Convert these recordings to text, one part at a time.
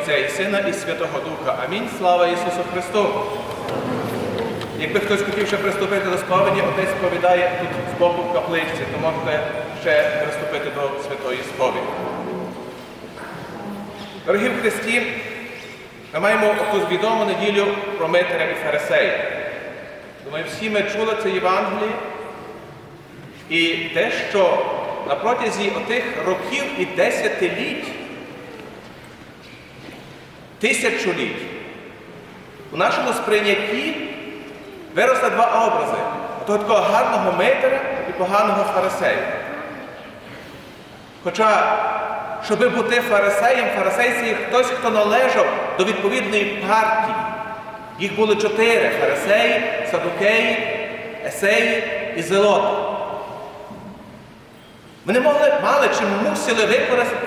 Отця і Сина, і Святого Духа. Амінь. Слава Ісусу Христу! Якби хтось хотів ще приступити до сповіді, отець сповідає тут з боку в капличці, то можете ще приступити до святої сповіді. Дорогі в Христі, ми маємо оту відому неділю про Митаря і Фарисея. Думаю, всі ми чули це Євангеліє. І те, що на протязі отих років і десятиліть, тисячоліть, у нашому сприйнятті виросли два образи того такого гарного митаря і поганого фарисея. Хоча, щоби бути фарисеєм, фарисей це хтось, хто належав до відповідної партії. Їх було чотири фарисеї, садукеї, есеї і зелоти. Вони могли, мали чи мусили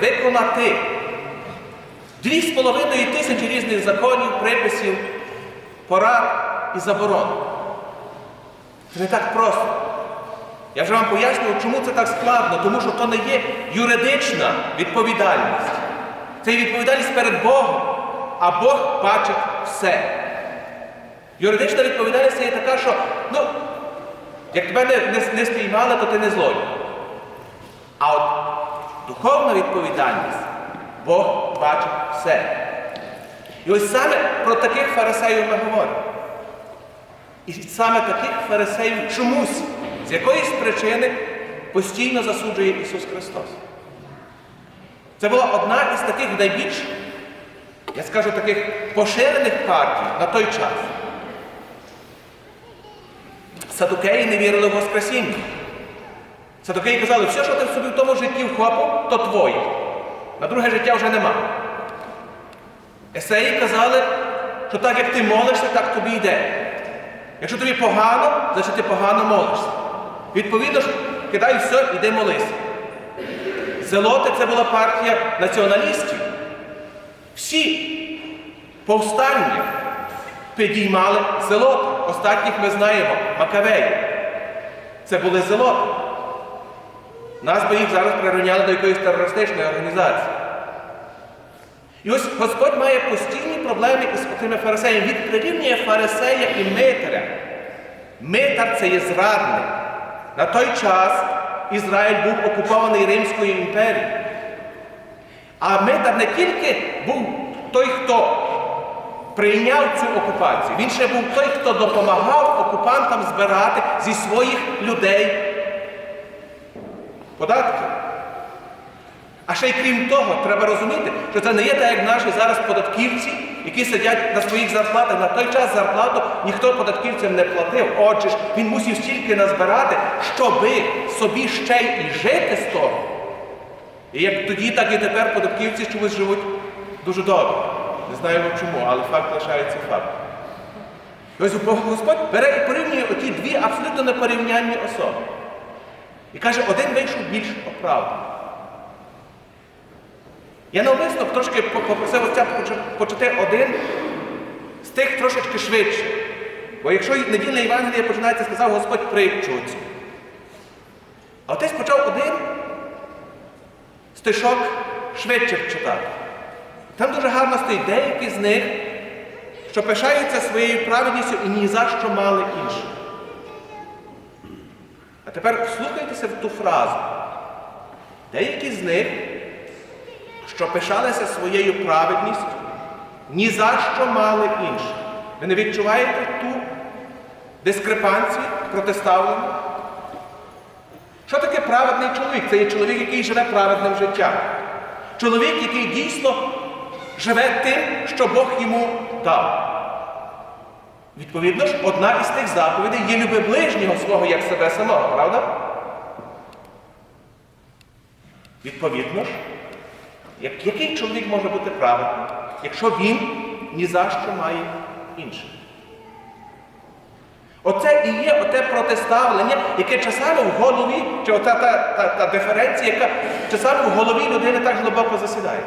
виконати дві з половиною тисячі різних законів, приписів, порад і заборон. Це не так просто. Я вже вам пояснював, чому це так складно, тому що то не є юридична відповідальність. Це є відповідальність перед Богом, а Бог бачить все. Юридична відповідальність є така, що ну, як тебе не, не, не спіймали, то ти не злодій. А от духовна відповідальність Бог бачить все. І ось саме про таких фарисеїв ми говоримо. І саме таких фарисеїв чомусь, з якоїсь причини, постійно засуджує Ісус Христос. Це була одна із таких найбільш, я скажу, таких поширених партій на той час. Садукеї не вірили в Воскресіння. Садукеї казали, все, що ти собі в тому житті вхопив, то твоє. На друге життя вже нема. Есеї казали, що так як ти молишся, так тобі йде. Якщо тобі погано, значить ти погано молишся. Відповідно ж, кидай все, іди молися. Зелоти це була партія націоналістів. Всі повстання підіймали зелоти. Останніх ми знаємо Макавеї. Це були зелоти. Нас би їх зараз прирівняли до якоїсь терористичної організації. І ось Господь має постійні проблеми із тими фарисеями. Він прирівнює фарисея і митаря. Митар це є зрадник. На той час Ізраїль був окупований Римською імперією. А митар не тільки був той, хто прийняв цю окупацію, він ще був той, хто допомагав окупантам збирати зі своїх людей податки. А ще й крім того, треба розуміти, що це не є так, як наші зараз податківці, які сидять на своїх зарплатах. На той час зарплату ніхто податківцям не платив. Отже ж, він мусив стільки назбирати, щоби собі ще й жити з того. І як тоді, так і тепер податківці чомусь живуть дуже добре. Не знаємо чому, але факт лишається фактом. Ось Господь бере і порівнює оті дві абсолютно непорівнянні особи. І каже, один вийшов більш оправданий. Я навмисно трошки попросив отця почати один з тих трошечки швидше. Бо якщо недільна Євангелія починається, сказав Господь притчу цю. А отець почав один стишок швидше читати. Там дуже гарно стоїть деякі з них, що пишаються своєю праведністю і ні за що мали інше. А тепер вслухайтеся в ту фразу. Деякі з них, що пишалися своєю праведністю, ні за що мали інше. Ви не відчуваєте ту дискрепанцію, протиставлення? Що таке праведний чоловік? Це є чоловік, який живе праведним життям. Чоловік, який дійсно живе тим, що Бог йому дав. Відповідно ж, одна із тих заповідей є люби ближнього свого як себе самого, правда? Відповідно ж, як, який чоловік може бути праведним, якщо він ні за що має інше? Оце і є оте протиставлення, яке часами в голові, чи ота та, та, та диференція, яка часами в голові людини так глибоко засідає.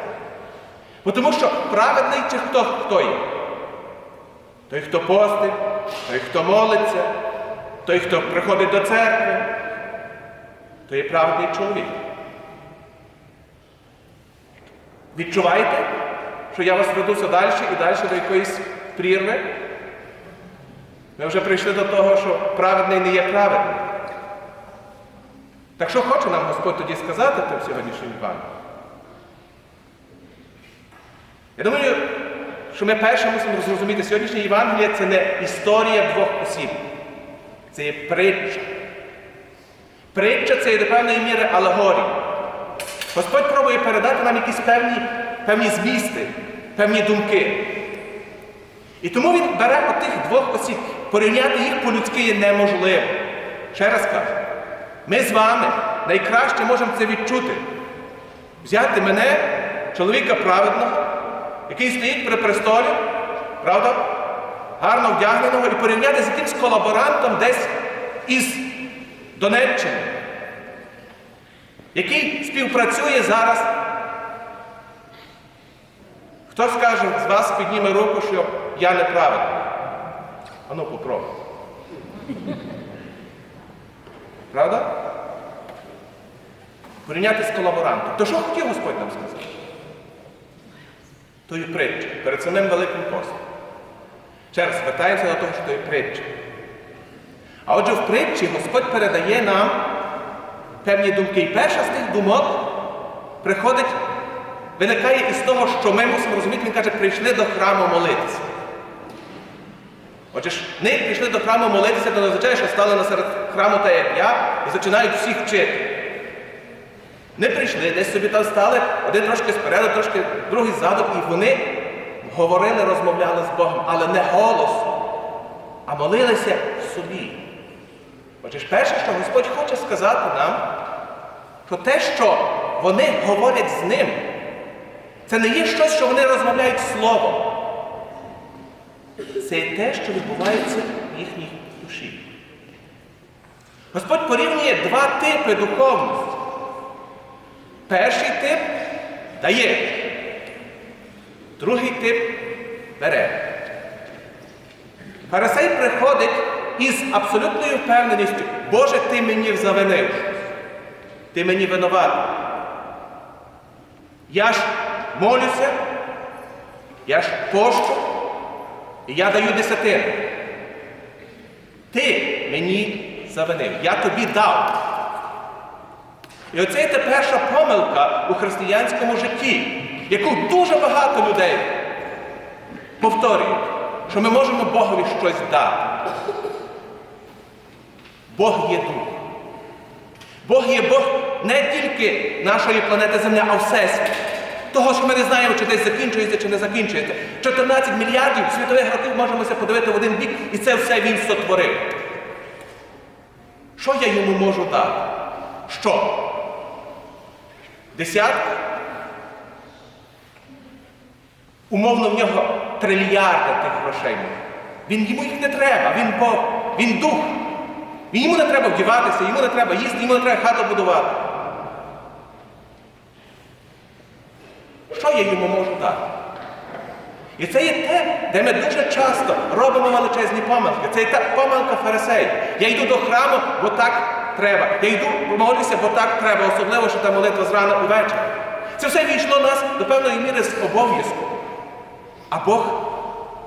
Бо тому що праведний чи хто хто є? Той, хто постить, той, хто молиться, той, хто приходить до церкви, то є праведний чоловік. Відчуваєте, що я вас веду все далі і далі до якоїсь прірви. Ми вже прийшли до того, що праведний не є праведний. Так що хоче нам Господь тоді сказати в сьогоднішній Івані? Я думаю, що ми перше мусимо зрозуміти, сьогоднішнє Євангеліє це не історія двох осіб. Це є притча. Притча це є до певної міри алегорія. Господь пробує передати нам якісь певні, певні змісти, певні думки. І тому він бере отих двох осіб, порівняти їх по-людськи є неможливо. Ще раз кажу, ми з вами найкраще можемо це відчути. Взяти мене, чоловіка праведного, який стоїть при престолі, правда? Гарно вдягненого, і порівняти з якимсь колаборантом десь із Донеччини, який співпрацює зараз. Хто скаже з вас підніме руку, що я неправильний? Ану, попробуй. Правда? Порівняти з колаборантом. То що хотів Господь нам сказати? Тою притчу перед самим Великим постом. Ще раз звертаємося до того, що то є притча. А отже, в притчі Господь передає нам певні думки. І перша з тих думок приходить, виникає із того, що ми мусимо розуміти, він каже, прийшли до храму молитися. Отже не прийшли до храму молитися, то не означає, що стали насеред храму, так як я, і починають всіх вчити. Не прийшли, десь собі там стали, один трошки спереду, трошки другий ззаду, і вони говорили, розмовляли з Богом, але не голосно, а молилися в собі. Отже перше, що Господь хоче сказати нам, що те, що вони говорять з ним, це не є щось, що вони розмовляють словом. Це є те, що відбувається в їхній душі. Господь порівнює два типи духовності. Перший тип дає, другий тип бере. Фарисей приходить із абсолютною впевненістю, Боже, ти мені завинив, ти мені винуватий. Я ж молюся, я ж пощу, і я даю десятину. Ти мені завинив, я тобі дав. І оце є та перша помилка у християнському житті, яку дуже багато людей повторюють, що ми можемо Богові щось дати. Бог є дух. Бог є Бог не тільки нашої планети Земля, а всесвіт. Того, що ми не знаємо, чи десь закінчується, чи не закінчується. 14 мільярдів світових років можемо подивити в один бік, і це все він сотворив. Що я йому можу дати? Що? Десятки? Умовно в нього трильярди тих грошей. Він йому їх не треба, він Бог, він дух. Він йому не треба вдіватися, йому не треба їсти, йому не треба хату будувати. Що я йому можу дати? І це є те, де ми дуже часто робимо величезні помилки. Це є та помилка фарисеїв. Я йду до храму, бо так треба. Я йду, молюся, бо так треба, особливо, що та молитва зрана і вечора. Це все війшло нас до певної міри з обов'язку. А Бог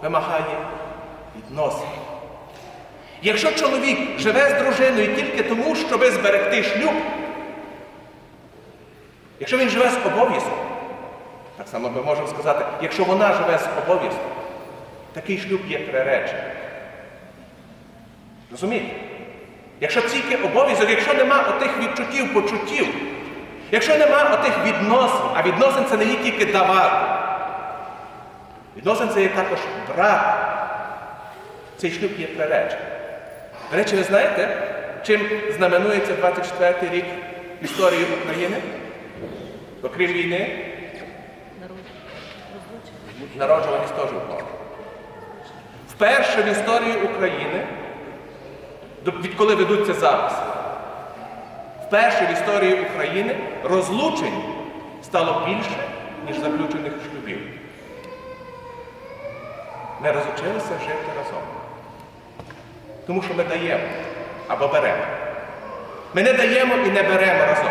вимагає відносин. Якщо чоловік живе з дружиною тільки тому, щоб зберегти шлюб, якщо він живе з обов'язком, так само ми можемо сказати, якщо вона живе з обов'язком, такий шлюб є приречений. Розумієте? Якщо тільки обов'язок, якщо нема отих відчуттів, почуттів, якщо нема отих відносин, а відносин це не є тільки давати. Відносин це є також брати. Цей шлюб є приречений. До речі, ви знаєте, чим знаменується 24-й рік історії України? Окрім війни, народжуваність теж впала. Вперше в історії України, відколи ведуться записи, вперше в історії України розлучень стало більше, ніж заключених шлюбів. Ми розучилися жити разом. Тому що ми даємо або беремо. Ми не даємо і не беремо разом.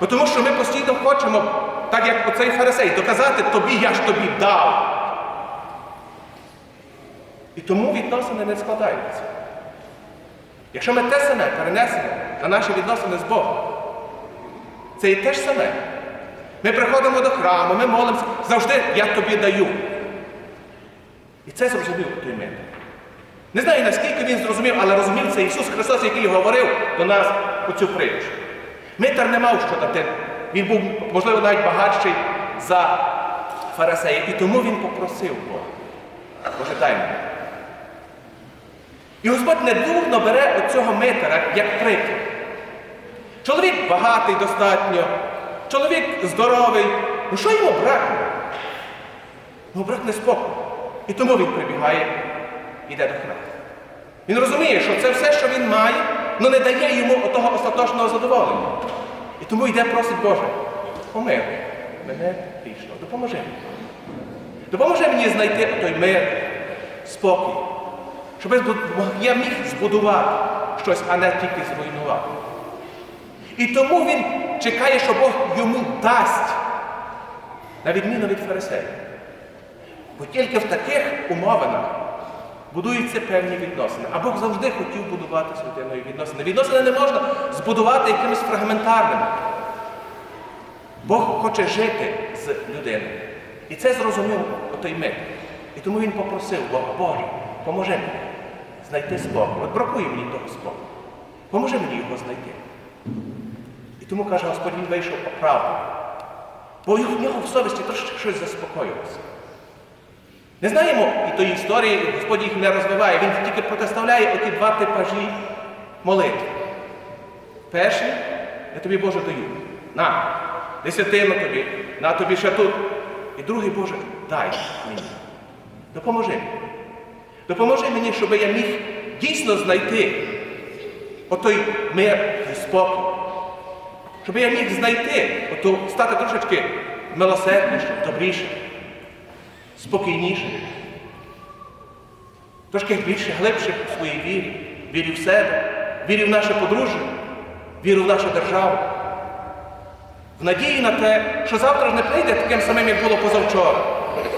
Бо Тому що ми постійно хочемо так як оцей фарисей, доказати тобі, я ж тобі дав. І тому відносини не складаються. Якщо ми те саме перенесемо на наші відносини з Богом, це і те ж саме. Ми приходимо до храму, ми молимося, завжди я тобі даю. І це зрозумів той митар. Не знаю, наскільки він зрозумів, але розумів це Ісус Христос, який говорив до нас оцю притчу. Митар не мав що дати. Він був, можливо, навіть багатший за фарисея. І тому він попросив Бога. Боже, дай мені. І Господь недурно бере оцього митара як приклад. Чоловік багатий достатньо, чоловік здоровий. Ну що йому бракне? Ну бракне спокою. І тому він прибігає і йде до храму. Він розуміє, що це все, що він має, але не дає йому отого остаточного задоволення. І тому йде просить Боже, помилуй мене грішно, допоможи мені. Допоможи мені знайти той мир, спокій, щоб я міг збудувати щось, а не тільки зруйнувати. І тому він чекає, що Бог йому дасть, на відміну від фарисеїв. Бо тільки в таких умовинах будуються певні відносини. А Бог завжди хотів будувати з людиною відносини. Відносини не можна збудувати якимись фрагментарними. Бог хоче жити з людиною. І це зрозумів отой мир. І тому він попросив Бога, Боже, поможи мені знайти спокій. От бракує мені того спокою. Поможи мені його знайти. І тому каже Господь, він вийшов оправдано. Бо в нього в совісті трошки щось заспокоїлося. Не знаємо і тої історії, Господь їх не розвиває, він тільки протиставляє оті два типажі молитви. Перший, я тобі Боже даю. На, десятину тобі, на тобі ще тут. І другий, Боже, дай мені. Допоможи. Допоможи мені, щоб я міг дійсно знайти отой мир і спокій. Щоб я міг знайти, ото стати трошечки милосерднішим, добрішим, спокійнішим. Трошки більше глибше у своїй вірі, вірі в себе, вірі в наше подружжя, віру в нашу державу. В надії на те, що завтра не прийде таким самим, як було позавчора,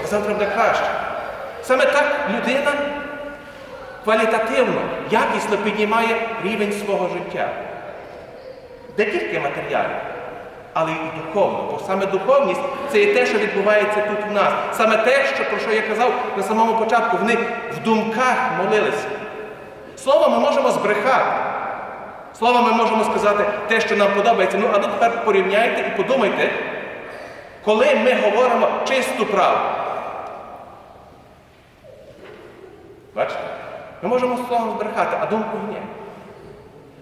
а завтра буде краще. Саме так людина квалітативно, якісно піднімає рівень свого життя. Не тільки матеріально, але і духовно. Бо саме духовність це є те, що відбувається тут в нас. Саме те, що, про що я казав на самому початку, вони в думках молилися. Слово ми можемо збрехати. Слово ми можемо сказати те, що нам подобається. Ну, а тут тепер порівняйте і подумайте, коли ми говоримо чисту правду. Бачите? Ми можемо словом збрехати, а думкою ні.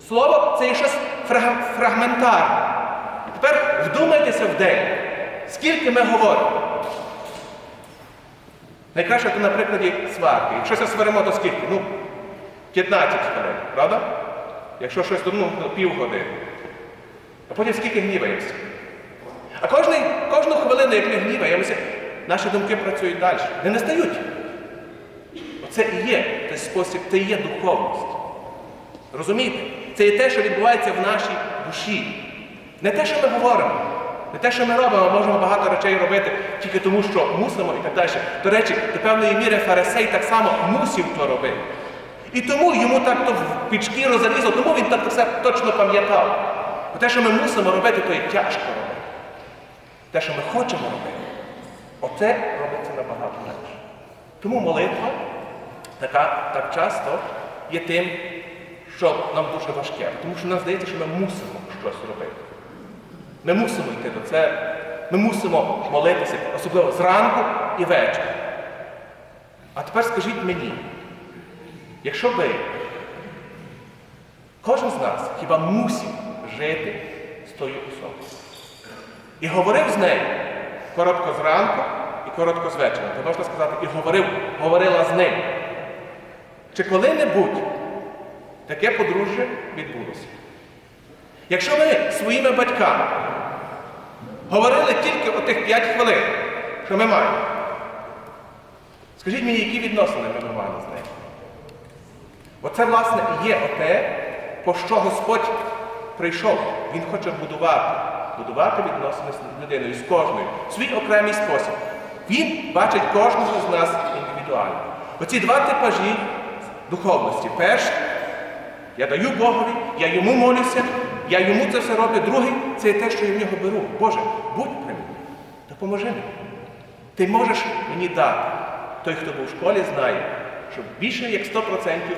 Слово це є щось фрагментарне. Тепер вдумайтеся в день. Скільки ми говоримо? Найкраще то на прикладі сварки. Якщо це сваримо, то скільки? Ну, 15 хвилин, правда? Якщо щось то ну, то півгодини. А потім скільки гніваємося. А кожний, кожну хвилину, як ми гніваємося, наші думки працюють далі. Не настають. Оце і є той спосіб, це і є духовність. Розумієте? Це є те, що відбувається в нашій душі. Не те, що ми говоримо, не те, що ми робимо, можемо багато речей робити тільки тому, що мусимо і так далі. До речі, до певної міри фарисей так само мусів то робити. І тому йому так то в під шкіру залізло, тому він так все точно пам'ятав. Бо те, що ми мусимо робити, то є тяжко робити. Те, що ми хочемо робити, оце робиться набагато легше. Тому молитва така, так часто є тим, що нам дуже важке. Тому що нам здається, що ми мусимо щось робити. Ми мусимо йти до церкви, ми мусимо молитися, особливо зранку і ввечері. А тепер скажіть мені, якщо би кожен з нас хіба мусив жити з тою особою і говорив з нею коротко зранку і коротко з вечора, то можна сказати, і говорив, говорила з ним. Чи коли-небудь таке подружжя відбулося? Якщо ми своїми батьками говорили тільки отих 5 хвилин, що ми маємо, скажіть мені, які відносини ми мали з ними? Оце, власне, і є оте, по що Господь прийшов. Він хоче будувати будувати відносини з людиною, з кожною, в свій окремий спосіб. Він бачить кожного з нас індивідуально. Оці два типажі духовності. Перший я даю Богові, я йому молюся, я йому це все роблю. Другий це те, що я в нього беру. Боже, будь при мені, допоможи мені. Ти можеш мені дати. Той, хто був в школі, знає, що більше як 100%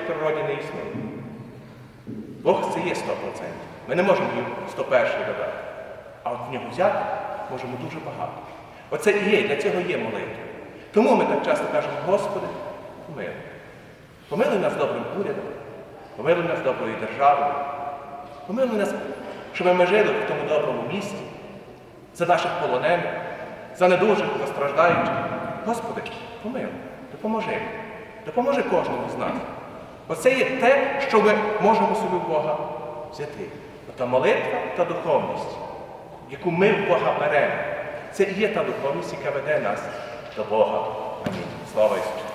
в природі не існує. Бог це є 100%. Ми не можемо їм 101 додати. А от в нього взяти можемо дуже багато. Оце і є, для цього є молитва. Тому ми так часто кажемо, Господи, помилуй. Помилуй нас добрим урядом, помилуй нас доброю державою, помилуй нас, щоб ми жили в тому доброму місті, за наших полонених, за недужих, за страждаючих. Господи, помилуй, допоможи. Допоможи кожному з нас. Оце є те, що ми можемо собі в Бога взяти. Ота молитва та духовність, яку ми в Бога беремо. Це і є та духовність, яка веде нас до Бога. Амінь. Слава Ісусу!